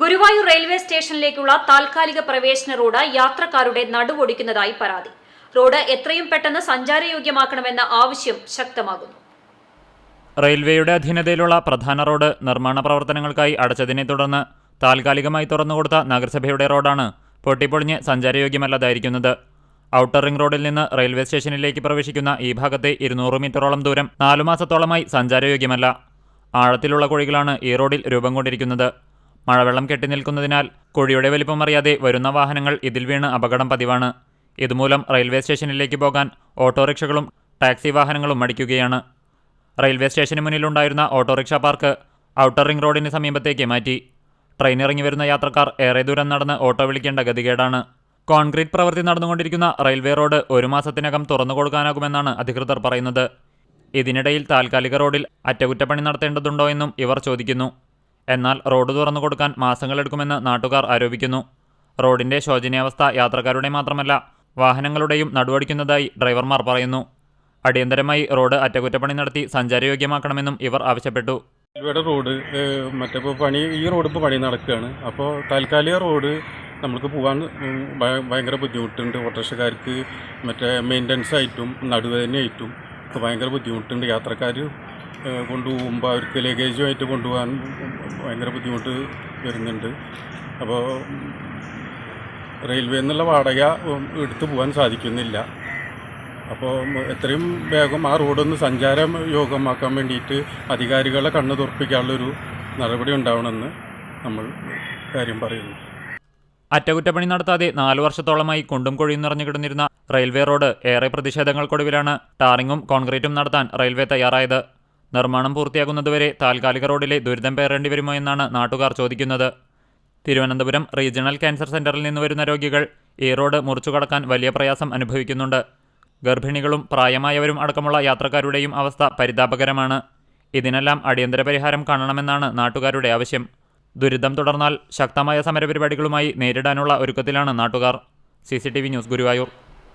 Guruvayur railway സ്റ്റേഷനിലേക്കുള്ള താൽക്കാലിക പ്രവേശന road യാത്രക്കാരുടെ നടുവൊടിക്കുന്നതായി പരാതി. റോഡ് എത്രയും പെട്ടെന്ന് സഞ്ചാരയോഗ്യമാക്കണമെന്ന ആവശ്യം ശക്തമാകുന്നു. റെയിൽവേയുടെ അധീനതയിലുള്ള പ്രധാന റോഡ് നിർമ്മാണ പ്രവർത്തനങ്ങൾക്കായി അടച്ചതിനെ തുടർന്ന് താൽക്കാലികമായി തുറന്നുകൊടുത്ത നഗരസഭയുടെ റോഡാണ് പൊട്ടിപ്പൊളിഞ്ഞ് സഞ്ചാരയോഗ്യമല്ലാതായിരിക്കുന്നത്. ഔട്ടർ റിംഗ് റോഡിൽ നിന്ന് റെയിൽവേ സ്റ്റേഷനിലേക്ക് പ്രവേശിക്കുന്ന ഈ ഭാഗത്തെ ഇരുന്നൂറ് മീറ്ററോളം ദൂരം നാലു മാസത്തോളമായി സഞ്ചാരയോഗ്യമല്ല. ആഴത്തിലുള്ള കുഴികളാണ് ഈ റോഡിൽ രൂപം കൊണ്ടിരിക്കുന്നത്. മഴവെള്ളം കെട്ടിനിൽക്കുന്നതിനാൽ കുഴിയുടെ വലിപ്പം അറിയാതെ വരുന്ന വാഹനങ്ങൾ ഇതിൽ വീണ് അപകടം പതിവാണ്. ഇതുമൂലം റെയിൽവേ സ്റ്റേഷനിലേക്ക് പോകാൻ ഓട്ടോറിക്ഷകളും ടാക്സി വാഹനങ്ങളും മടിക്കുകയാണ്. റെയിൽവേ സ്റ്റേഷന് മുന്നിലുണ്ടായിരുന്ന ഓട്ടോറിക്ഷ പാർക്ക് ഔട്ടർ റിംഗ് റോഡിന് സമീപത്തേക്ക് മാറ്റി. ട്രെയിൻ ഇറങ്ങി വരുന്ന യാത്രക്കാർ ഏറെ ദൂരം നടന്ന് ഓട്ടോ വിളിക്കേണ്ട ഗതികേടാണ്. കോൺക്രീറ്റ് പ്രവൃത്തി നടന്നുകൊണ്ടിരിക്കുന്ന റെയിൽവേ റോഡ് ഒരു മാസത്തിനകം തുറന്നു കൊടുക്കാനാകുമെന്നാണ് അധികൃതർ പറയുന്നത്. ഇതിനിടയിൽ താൽക്കാലിക റോഡിൽ അറ്റകുറ്റപ്പണി നടത്തേണ്ടതുണ്ടോ എന്നും ഇവർ ചോദിക്കുന്നു. എന്നാൽ റോഡ് തുറന്നു കൊടുക്കാൻ മാസങ്ങളെടുക്കുമെന്ന് നാട്ടുകാർ ആരോപിക്കുന്നു. റോഡിന്റെ ശോചനീയാവസ്ഥ യാത്രക്കാരുടെ മാത്രമല്ല വാഹനങ്ങളുടെയും നടുവടിക്കുന്നതായി ഡ്രൈവർമാർ പറയുന്നു. അടിയന്തരമായി റോഡ് അറ്റകുറ്റപ്പണി നടത്തി സഞ്ചാരയോഗ്യമാക്കണമെന്നും ഇവർ ആവശ്യപ്പെട്ടു. ഇവിടെ റോഡ് മറ്റേ പണി ഈ റോഡ് ഇപ്പോൾ പണി നടക്കുകയാണ്. അപ്പോൾ താൽക്കാലിക റോഡ് നമ്മൾക്ക് പോകാൻ ഭയങ്കര ബുദ്ധിമുട്ടുണ്ട്. ഓട്ടോറിക്ഷക്കാർക്ക് മറ്റേ മെയിന്റനൻസ് ആയിട്ടും നടുവേദനയായിട്ടും ഭയങ്കര ബുദ്ധിമുട്ടുണ്ട്. യാത്രക്കാർ കൊണ്ടുപോകുമ്പോൾ അവർക്ക് ലഗേജുമായിട്ട് കൊണ്ടുപോകാൻ ഭയങ്കര ബുദ്ധിമുട്ട് വരുന്നുണ്ട്. അപ്പോൾ റെയിൽവേ എന്നുള്ള വാടക എടുത്തു പോകാൻ സാധിക്കുന്നില്ല. അപ്പോൾ എത്രയും വേഗം ആ റോഡൊന്ന് സഞ്ചാരം യോഗമാക്കാൻ വേണ്ടിയിട്ട് അധികാരികളെ കണ്ണു തുറപ്പിക്കാനുള്ളൊരു നടപടി ഉണ്ടാവണമെന്ന് നമ്മൾ കാര്യം പറയുന്നു. അറ്റകുറ്റപ്പണി നടത്താതെ നാലു വർഷത്തോളമായി കുണ്ടും കൊഴിയും നിറഞ്ഞു കിടന്നിരുന്ന റെയിൽവേ റോഡ് ഏറെ പ്രതിഷേധങ്ങൾക്കൊടുവിലാണ് ടാറിങ്ങും കോൺക്രീറ്റും നടത്താൻ റെയിൽവേ തയ്യാറായത്. നിർമ്മാണം പൂർത്തിയാകുന്നതുവരെ താൽക്കാലിക റോഡിലെ ദുരിതം പേറേണ്ടി വരുമോ എന്നാണ് നാട്ടുകാർ ചോദിക്കുന്നത്. തിരുവനന്തപുരം റീജിയണൽ ക്യാൻസർ സെന്ററിൽ നിന്ന് വരുന്ന രോഗികൾ ഈ റോഡ് മുറിച്ചു കടക്കാൻ വലിയ പ്രയാസം അനുഭവിക്കുന്നുണ്ട്. ഗർഭിണികളും പ്രായമായവരും അടക്കമുള്ള യാത്രക്കാരുടെയും അവസ്ഥ പരിതാപകരമാണ്. ഇതിനെല്ലാം അടിയന്തര പരിഹാരം കാണണമെന്നാണ് നാട്ടുകാരുടെ ആവശ്യം. ദുരിതം തുടർന്നാൽ ശക്തമായ സമരപരിപാടികളുമായി നേരിടാനുള്ള ഒരുക്കത്തിലാണ് നാട്ടുകാർ. C news Guruvayur.